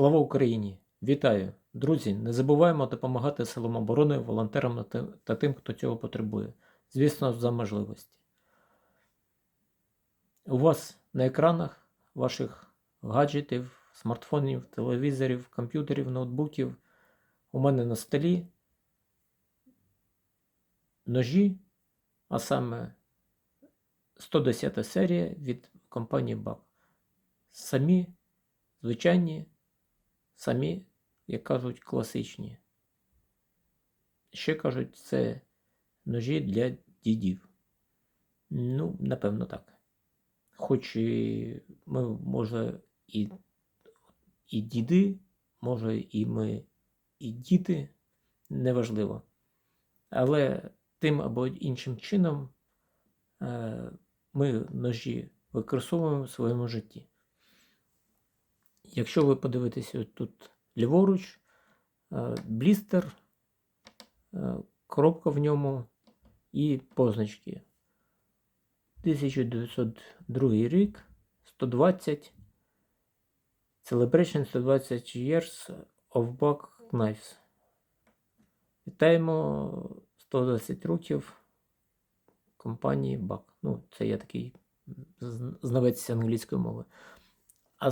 Слава Україні! Вітаю! Друзі! Не забуваємо допомагати силам оборони, волонтерам та- тим, хто цього потребує. Звісно, за можливості. У вас на екранах ваших гаджетів, смартфонів, телевізорів, комп'ютерів, ноутбуків. У мене на столі ножі, а саме 110 серія від компанії BAC. Самі звичайні, самі, як кажуть, класичні. Ще кажуть, це ножі для дідів. Ну, напевно, так. Хоч і ми, може, і, і діди, може, і ми, і діти, неважливо. Але тим або іншим чином е, ми ножі використовуємо в своєму житті. Якщо ви подивитеся тут ліворуч, е, блістер, е, коробка в ньому і позначки. 1902 рік, 120, Celebration 120 Years of Buck Knives. Вітаємо 120 років компанії BAC. Ну, це я такий знавець англійської мови. А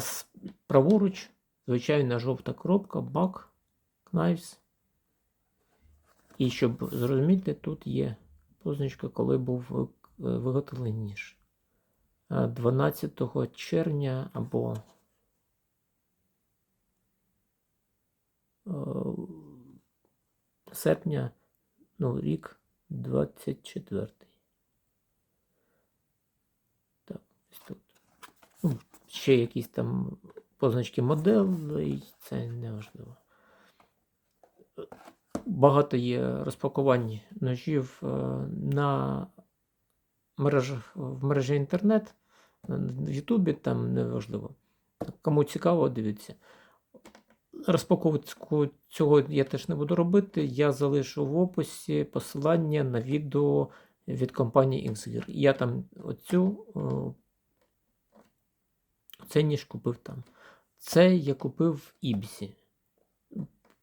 праворуч звичайна жовта кропка BAC Knives. І щоб зрозуміти, тут є позначка, коли був е, виготовлений ніж. Е, 12 червня або е, серпня, ну, рік 24. Так, ось тут. Ще якісь там позначки моделей, це не важливо. Багато є розпакувань ножів е, на мережах, в мережі інтернет, е, в Ютубі, там неважливо. Кому цікаво, дивіться. Розпаковку цього я теж не буду робити. Я залишу в описі посилання на відео від компанії XGear. Я там оцю е, цей ніж купив там. Це я купив в Ібісі.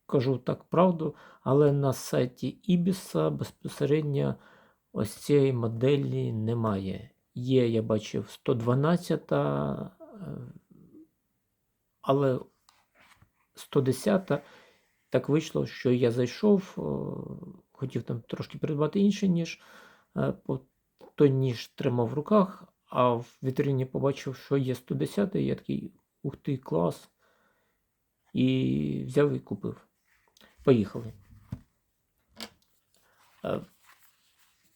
Кажу так правду, але на сайті Ібіса безпосередньо ось цієї моделі немає. Є, я бачив, 112, е, але 110 так вийшло, що я зайшов, е, хотів там трошки придбати інший ніж. е, Той ніж тримав в руках, а в вітрині побачив, що є 110 я такий, ух ти, клас. І взяв і купив. Поїхали. Е,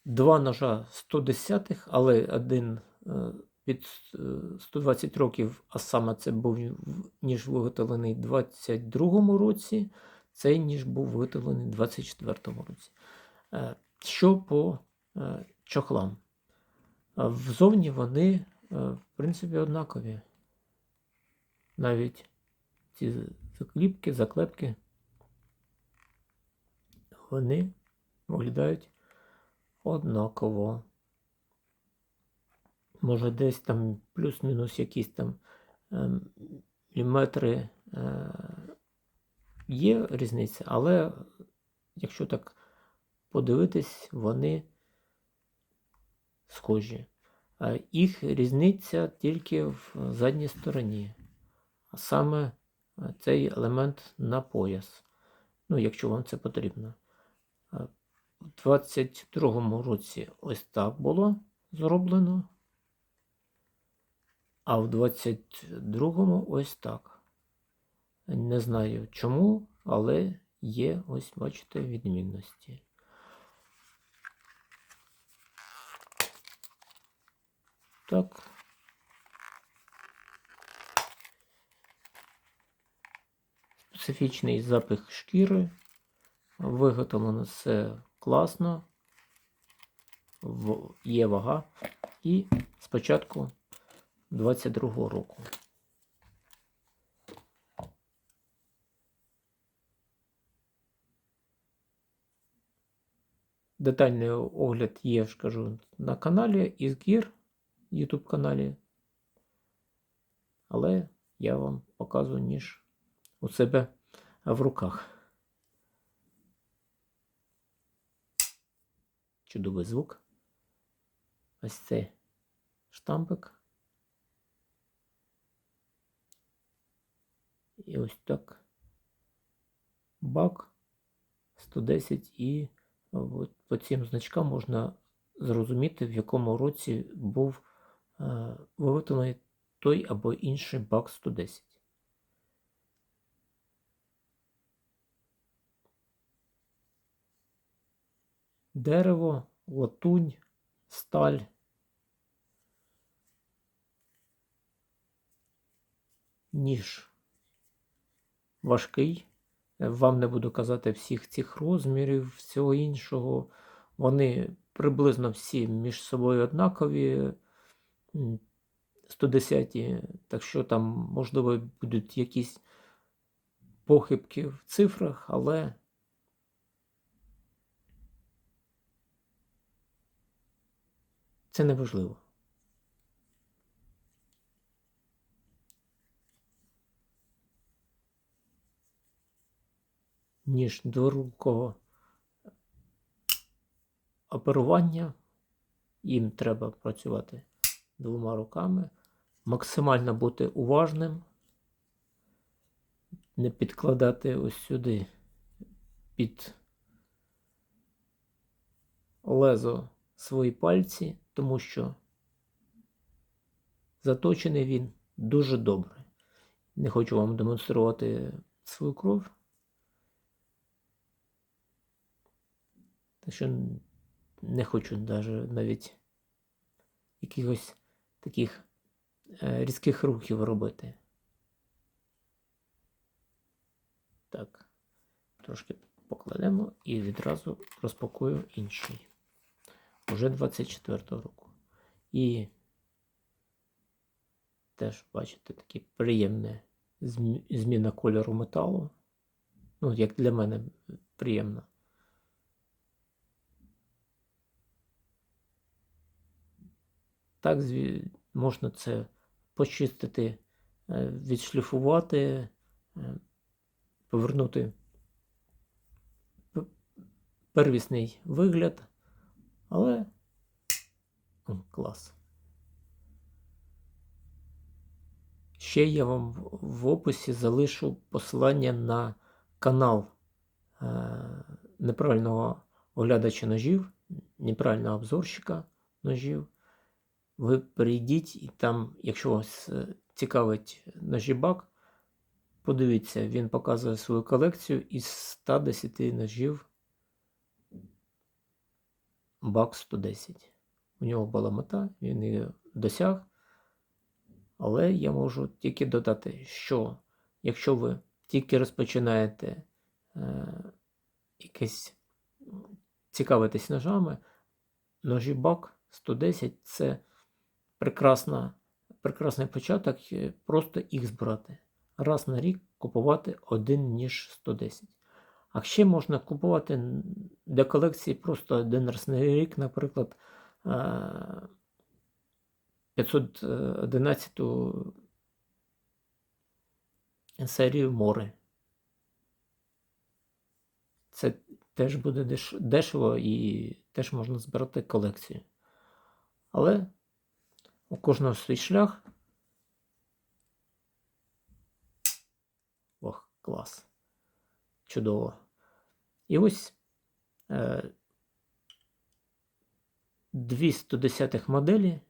Два ножа 110-х, але один е, від е, 120 років, а саме це був ніж виготовлений в 22-му році, цей ніж був виготовлений в 24-му році. Е, Що по е, чохлам? Взовні вони, е, в принципі, однакові. Навіть ці закліпки, заклепки, вони виглядають однаково. Може, десь там плюс-мінус якісь там ем, міліметри е, є різниця, але якщо так подивитись, вони схожі. Їх різниця тільки в задній стороні, а саме е, цей елемент на пояс. Ну, якщо вам це потрібно. Е, У 22-му році ось так було зроблено, а в 22-му ось так. Не знаю чому, але є, ось бачите, відмінності. Так. Специфічний запах шкіри. Виготовлено все класно. Є вага. І спочатку 22-го року. Детальний огляд є, я кажу, на каналі Ізгір, YouTube каналі. Але я вам показую ніж у себе в руках. Чудовий звук. Ось цей штампик. І ось так. Бак 110 і от по цим значкам можна зрозуміти, в якому році був виготовлений той або інший бак 110. Дерево, латунь, сталь. Ніж важкий. Е, Вам не буду казати всіх цих розмірів, всього іншого. Вони приблизно всі між собою однакові. М, 110, так що там, можливо, будуть якісь похибки в цифрах, але це не важливо. Ніж дворукого оперування, їм треба працювати двома руками, максимально бути уважним, не підкладати ось сюди під лезо свої пальці, тому що заточений він дуже добре. Не хочу вам демонструвати свою кров. Так що не хочу навіть якихось таких е, різких рухів робити. Так, трошки покладемо і відразу розпакую інший. Уже 24-го року. І теж, бачите, таке приємне зміна кольору металу. Ну, як для мене приємно. Так, можна це почистити, е, відшліфувати, е, повернути первісний вигляд, але клас. Ще я вам в- в описі залишу посилання на канал е, неправильного оглядача ножів, неправильного обзорщика ножів. Ви перейдіть і там, якщо вас е, цікавить ножібак, подивіться, він показує свою колекцію із 110 ножів бак 110. У нього була мета, він її досяг. Але я можу тільки додати, що якщо ви тільки розпочинаєте е, якесь цікавитись ножами, ножі бак 110 це прекрасна, прекрасний початок, е, просто їх збирати. Раз на рік купувати один ніж 110. А ще можна купувати для колекції просто один раз на рік, наприклад, е, 511 серію море. Це теж буде деш- дешево і теж можна збирати колекцію. Але у кожного свій шлях. Ох, клас. Чудово. І ось е, дві 110 моделі,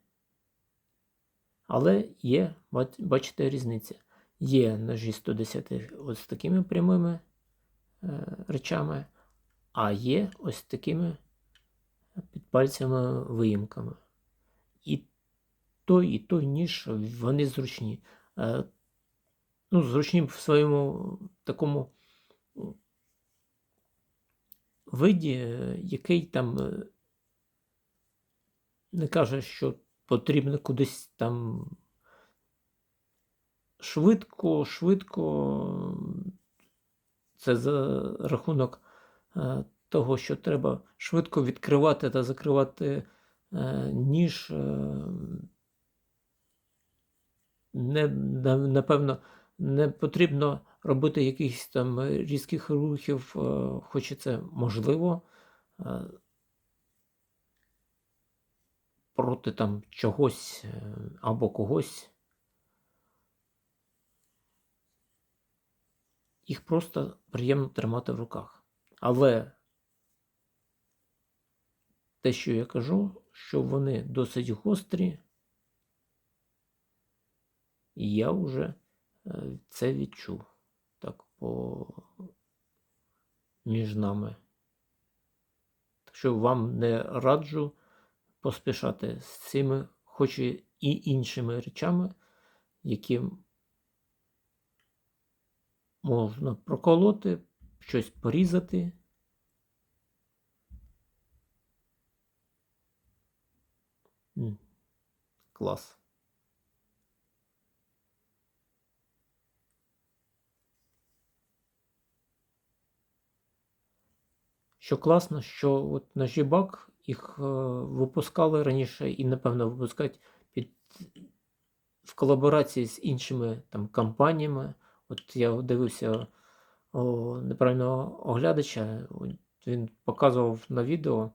але є, бачите, різниця. Є ножі 110 ось такими прямими е, речами, а є ось такими під пальцями виїмками. Той, і той ніж, вони зручні. Е, ну, зручні в своєму такому виді, е, який там е, не каже, що потрібно кудись там швидко, швидко. Це за рахунок того, що треба швидко відкривати та закривати ніж. Не, напевно, не потрібно робити якихось там е, різких рухів, е, хоч і це можливо. е, Проти там чогось або когось. Їх просто приємно тримати в руках. Але те, що я кажу, що вони досить гострі, і я вже е, це відчув так по між нами. Так що вам не раджу поспішати з цими, хоч і іншими речами, які можна проколоти, щось порізати. Клас. Що класно, що от на Жібак їх е, випускали раніше і, напевно, випускають під, в колаборації з іншими там компаніями. От я дивився о, неправильного оглядача, він показував на відео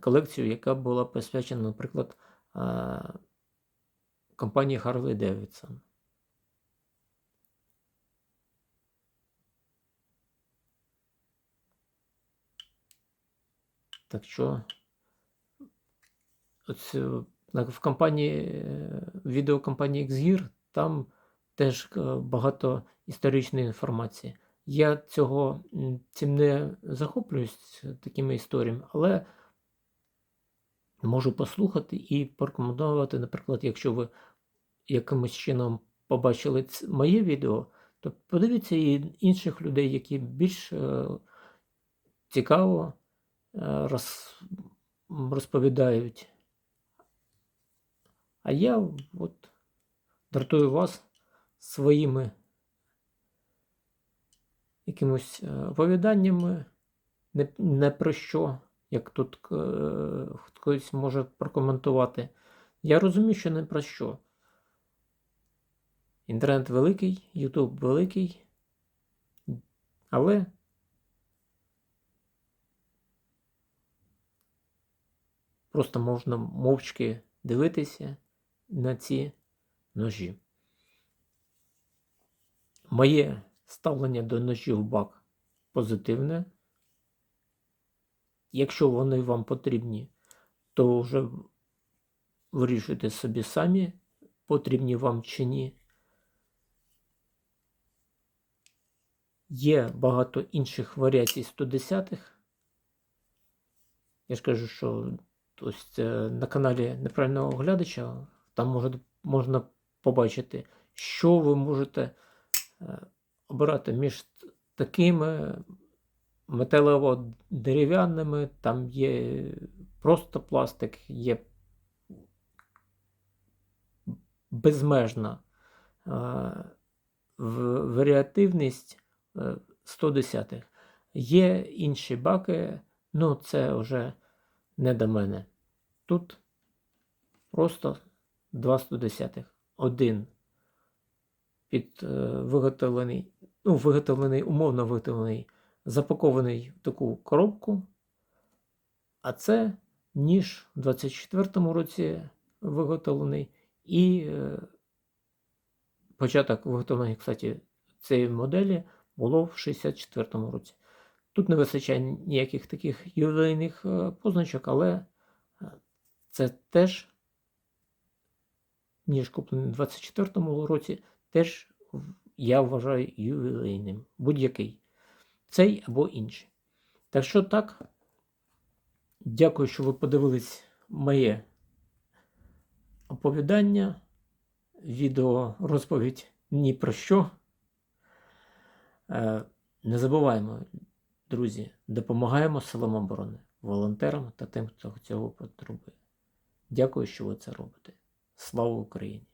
колекцію, яка була присвячена, наприклад, е, компанії Harley Davidson. Так що ось, е, в компанії е, відеокомпанії Xgear там теж е, багато історичної інформації. Я цього цим не захоплююсь такими історіями, але можу послухати і порекомендувати, наприклад, якщо ви якимось чином побачили моє відео, то подивіться і інших людей, які більш е, цікаво роз, розповідають. А я от дратую вас своїми якимось е, оповіданнями не, не про що, як тут е, хтось може прокоментувати. Я розумію, що не про що. Інтернет великий, Ютуб великий, але просто можна мовчки дивитися на ці ножі. Моє ставлення до ножів бак позитивне. Якщо вони вам потрібні, то вже вирішуйте собі самі, потрібні вам чи ні. Є багато інших варіацій 110-х. Я ж кажу, що е, на каналі неправильного оглядача там може, можна побачити, що ви можете е, обирати між такими металево-дерев'яними, там є просто пластик, є безмежна е, варіативність е, 110-х. Є інші баки, ну це вже не до мене. Тут просто два 110-х. Один під е, виготовлений, ну, виготовлений, умовно виготовлений, запакований в таку коробку. А це ніж в 24-му році виготовлений і е, початок виготовлення, кстати, цієї моделі було в 64-му році. Тут не вистачає ніяких таких ювілейних е, позначок, але е, це теж, ніж куплений у 24-му році, теж я вважаю ювілейним. Будь-який. Цей або інший. Так що так, дякую, що ви подивились моє оповідання, відео розповідь ні про що. Е, Не забуваємо, друзі, допомагаємо силам оборони, волонтерам та тим, хто цього потребує. Дякую, що ви це робите. Слава Україні!